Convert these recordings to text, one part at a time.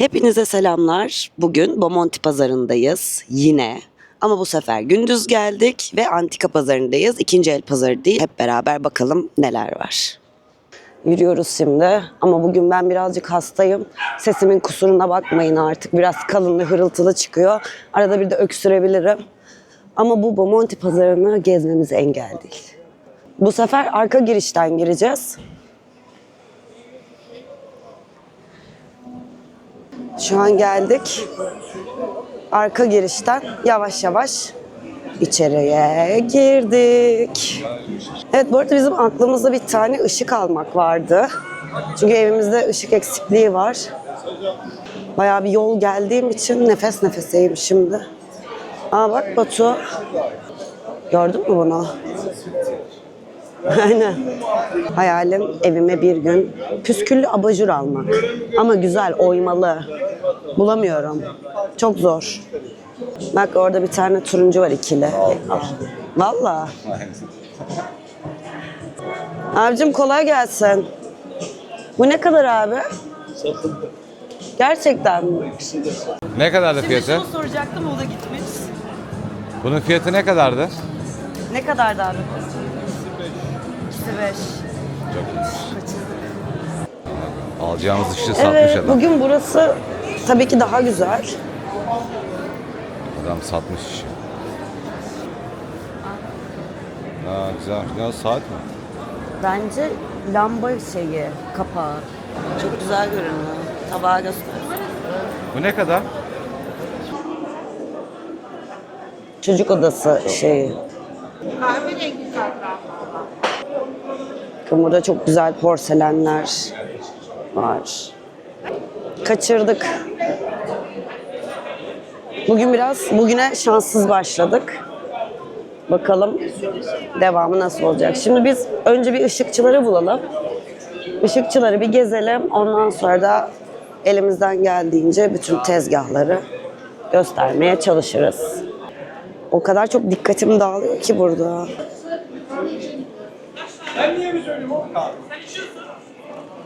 Hepinize selamlar. Bugün Bomonti pazarındayız yine. Ama bu sefer gündüz geldik ve antika pazarındayız. İkinci el pazarı değil. Hep beraber bakalım neler var. Yürüyoruz şimdi ama bugün ben birazcık hastayım. Sesimin kusuruna bakmayın artık. Biraz kalın ve hırıltılı çıkıyor. Arada bir de öksürebilirim. Ama bu Bomonti pazarını gezmemiz engel değil. Bu sefer arka girişten gireceğiz. Şu an geldik. Arka girişten yavaş yavaş içeriye girdik. Evet bu arada bizim aklımızda bir tane ışık almak vardı. Çünkü evimizde ışık eksikliği var. Bayağı bir yol geldiğim için nefes nefeseyim şimdi. Aa bak Batu. Gördün mü bunu? Aynen. Hayalim evime bir gün püsküllü abajur almak. Ama güzel, oymalı. Bulamıyorum. Çok zor. Bak orada bir tane turuncu var ikili. Valla. Abicim kolay gelsin. Bu ne kadar abi? Gerçekten mi? Ne kadardı Şimdi fiyatı? şunu soracaktım o da gitmiş. Bunun fiyatı ne kadardı? Ne kadardı abi? İkisi beş. Alacağımız işi satmış Evet, adam. bugün burası tabii ki daha güzel. Adam satmış işi. Ha güzel. Ne saat mi? Bence lamba şeyi, kapağı. Çok güzel görünüyor. Tabağı göster. Bu ne kadar? Çocuk odası şeyi. Bakın Burada çok güzel porselenler var. Kaçırdık. Bugün biraz, bugüne şanssız başladık. Bakalım devamı nasıl olacak. Şimdi biz önce bir ışıkçıları bulalım. Işıkçıları bir gezelim. Ondan sonra da elimizden geldiğince bütün tezgahları göstermeye çalışırız. O kadar çok dikkatim dağılıyor ki burada.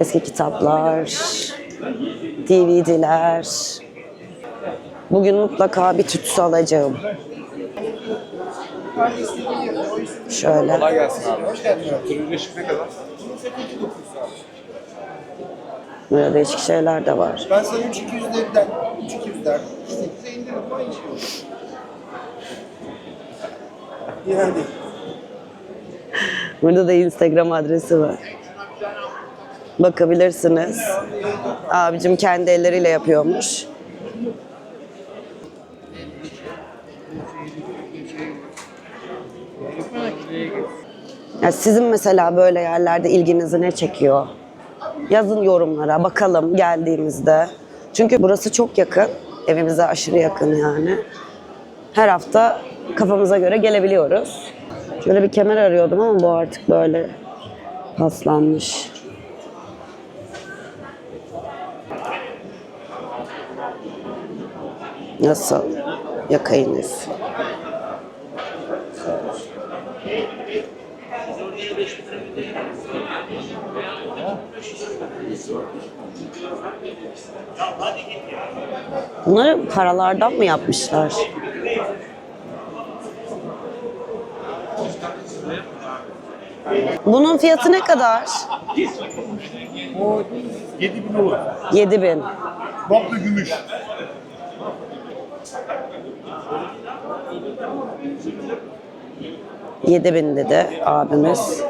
Eski kitaplar, DVD'ler. Bugün mutlaka bir tütsü alacağım. Şöyle. gelsin abi. Turuncu ışık ne kadar? Böyle değişik şeyler de var. Ben sana 3200'lerden 3200 derdim. İşte bize indirim aynı şey olur. Yani Burada da Instagram adresi var. Bakabilirsiniz. Abicim kendi elleriyle yapıyormuş. Ya sizin mesela böyle yerlerde ilginizi ne çekiyor? Yazın yorumlara bakalım geldiğimizde. Çünkü burası çok yakın. Evimize aşırı yakın yani. Her hafta kafamıza göre gelebiliyoruz. Şöyle bir kemer arıyordum ama bu artık böyle paslanmış. Nasıl? Yakayınız. Bunları paralardan mı yapmışlar? Bunun fiyatı ne kadar? o 7000 olur. 7000. Baplı gümüş. Yedi bin dedi abimiz.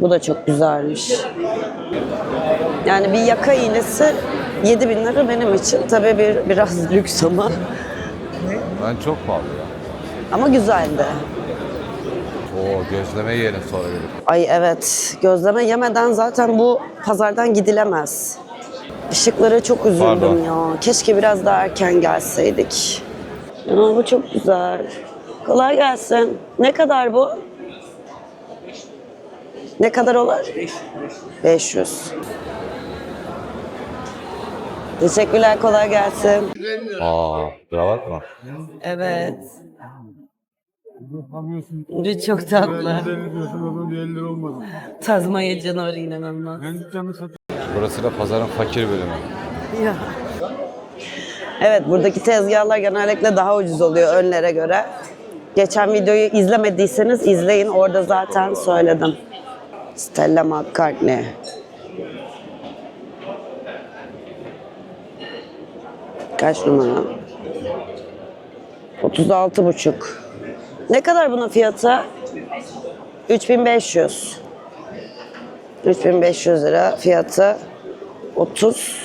Bu da çok güzelmiş. Yani bir yaka iğnesi 7 bin lira benim için. Tabii bir biraz lüks ama. Ben çok pahalı ya. Ama güzeldi. Oo gözleme yiyelim sonra gelip. Ay evet. Gözleme yemeden zaten bu pazardan gidilemez. Işıklara çok üzüldüm Pardon. ya. Keşke biraz daha erken gelseydik. Ya bu çok güzel. Kolay gelsin. Ne kadar bu? Ne kadar olur? 500. Teşekkürler, kolay gelsin. Aa kravat mı? Evet. Bir çok tatlı. Tazmanya canavarı inanılmaz. Burası da pazarın fakir bölümü. Ya. Evet buradaki tezgahlar genellikle daha ucuz oluyor önlere göre. Geçen videoyu izlemediyseniz izleyin. Orada zaten söyledim. Stella McCartney. Kaç numara? 36 buçuk. Ne kadar bunun fiyatı? 3500. 3500 lira fiyatı 30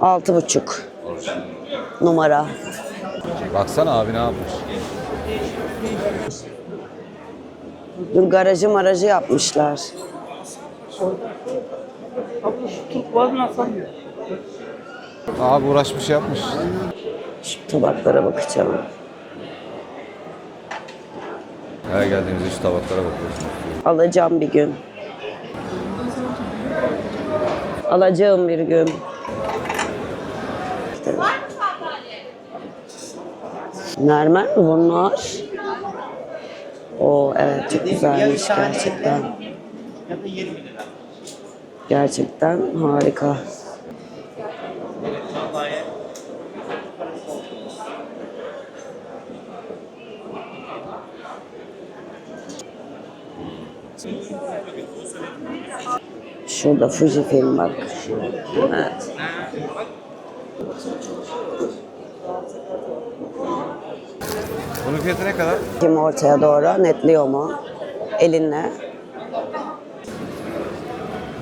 Altı buçuk numara. Baksana abi ne yapmış. Dur garajı marajı yapmışlar. Abi uğraşmış yapmış. Şu tabaklara bakacağım. Her geldiğimizde şu tabaklara bakıyorsun. Alacağım bir gün. Alacağım bir gün. Mi bunlar? Oo evet çok güzelmiş gerçekten. Gerçekten harika. Şurada Fuji film bak. Evet. Bunun fiyatı ne kadar? Kim ortaya doğru netliyor mu? Elinle.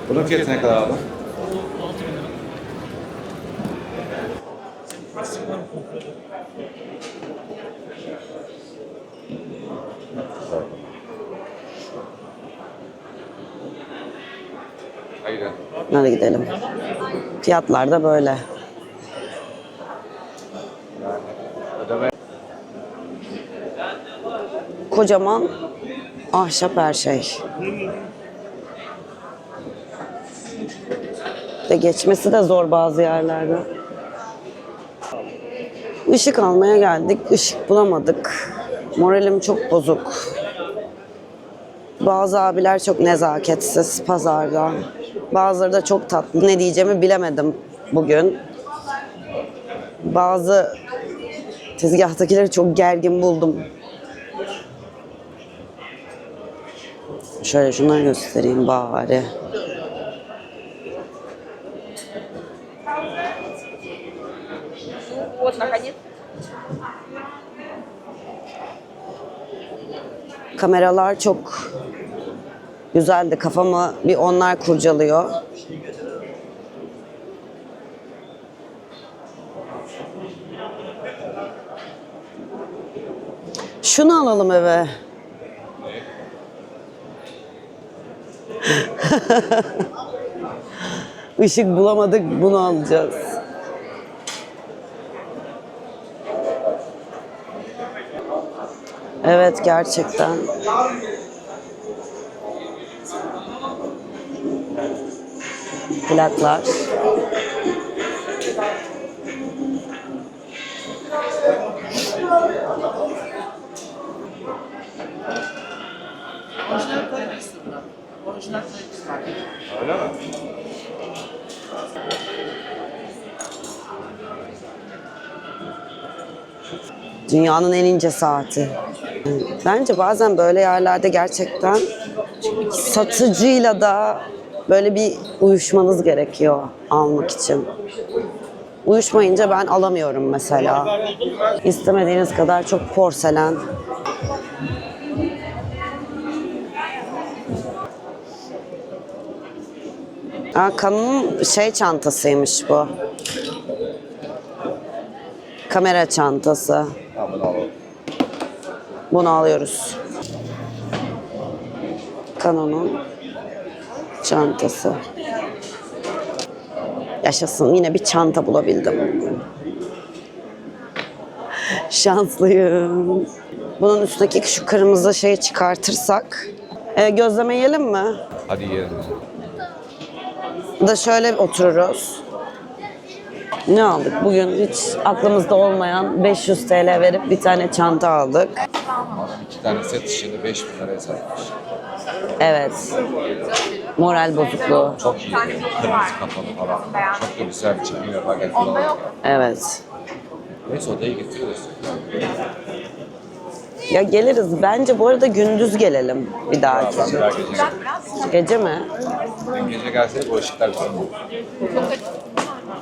Bunun fiyatı ne kadar abi? Hayır. Hadi gidelim. Fiyatlar da böyle. Kocaman ahşap her şey. De geçmesi de zor bazı yerlerde. Işık almaya geldik. Işık bulamadık. Moralim çok bozuk. Bazı abiler çok nezaketsiz pazarda. Bazıları da çok tatlı. Ne diyeceğimi bilemedim bugün. Bazı tezgahtakileri çok gergin buldum. Şöyle şunları göstereyim bari. Kameralar çok güzeldi. Kafamı bir onlar kurcalıyor. Şunu alalım eve. Işık bulamadık, bunu alacağız. Evet gerçekten. Plaklar. Dünyanın en ince saati. Bence bazen böyle yerlerde gerçekten satıcıyla da böyle bir uyuşmanız gerekiyor almak için. Uyuşmayınca ben alamıyorum mesela. İstemediğiniz kadar çok porselen. Aa, Canon'un şey çantasıymış bu. Kamera çantası. Bunu alıyoruz. Canon'un çantası. Yaşasın yine bir çanta bulabildim. Şanslıyım. Bunun üstündeki şu kırmızı şeyi çıkartırsak. E, gözleme yiyelim mi? Hadi yiyelim. da şöyle otururuz. Ne aldık? Bugün hiç aklımızda olmayan 500 TL verip bir tane çanta aldık. Adam iki tane set şimdi 5 bin liraya satmış. Evet. Moral bozukluğu. Çok iyi. Kırmızı kafalı falan. Çok da güzel bir çekim yapar getiriyor. Evet. Neyse odaya getiriyoruz. Ya geliriz. Bence bu arada gündüz gelelim bir dahaki. Ben daha gece mi? Dün gece gelseydi bu ışıklar bizim oldu.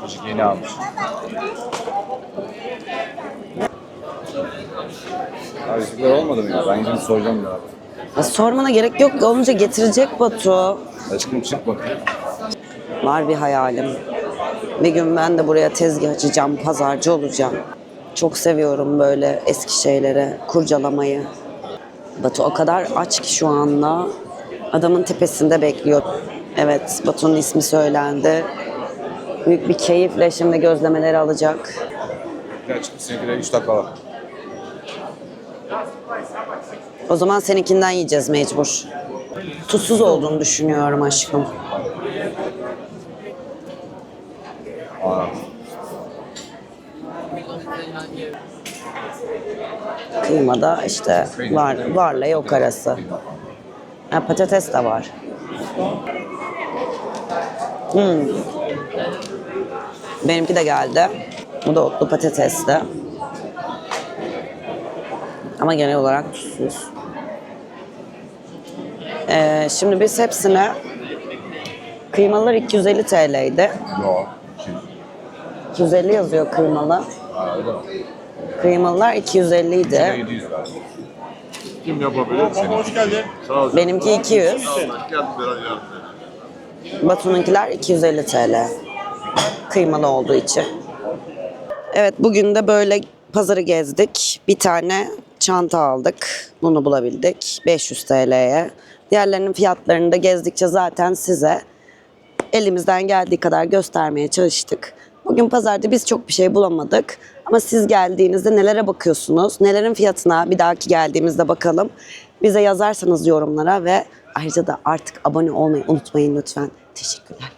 Işık yeni almış. Abi ışıklar olmadı mı ya? Ben gidip soracağım ya. Ya sormana gerek yok. Olunca getirecek Batu. Aşkım çık bakayım. Var bir hayalim. Bir gün ben de buraya tezgah açacağım, pazarcı olacağım. Çok seviyorum böyle eski şeyleri, kurcalamayı. Batu o kadar aç ki şu anda. Adamın tepesinde bekliyor. Evet, Batu'nun ismi söylendi. Büyük bir keyifle şimdi gözlemeleri alacak. Gel çıkıp seninkiler 3 dakika var. O zaman seninkinden yiyeceğiz mecbur. Tuzsuz olduğunu düşünüyorum aşkım. Aa. Kıymada işte var, varla yok arası. Ha, patates de var. Hmm. Benimki de geldi. Bu da otlu patatesli. Ama genel olarak tuzsuz. Ee, şimdi biz hepsine kıymalar 250 TL'ydi. Yok. 250 yazıyor kıymalı. Kıymalılar 250 idi. 700 ver. Kim yapabilir? Hoş geldin. Sağ ol. Benimki 200. Gel biraz yardım Batu'nunkiler 250 TL. Kıymalı olduğu için. Evet bugün de böyle pazarı gezdik. Bir tane çanta aldık. Bunu bulabildik. 500 TL'ye. Diğerlerinin fiyatlarını da gezdikçe zaten size elimizden geldiği kadar göstermeye çalıştık. Bugün pazarda biz çok bir şey bulamadık. Ama siz geldiğinizde nelere bakıyorsunuz? Nelerin fiyatına bir dahaki geldiğimizde bakalım. Bize yazarsanız yorumlara ve ayrıca da artık abone olmayı unutmayın lütfen. Teşekkürler.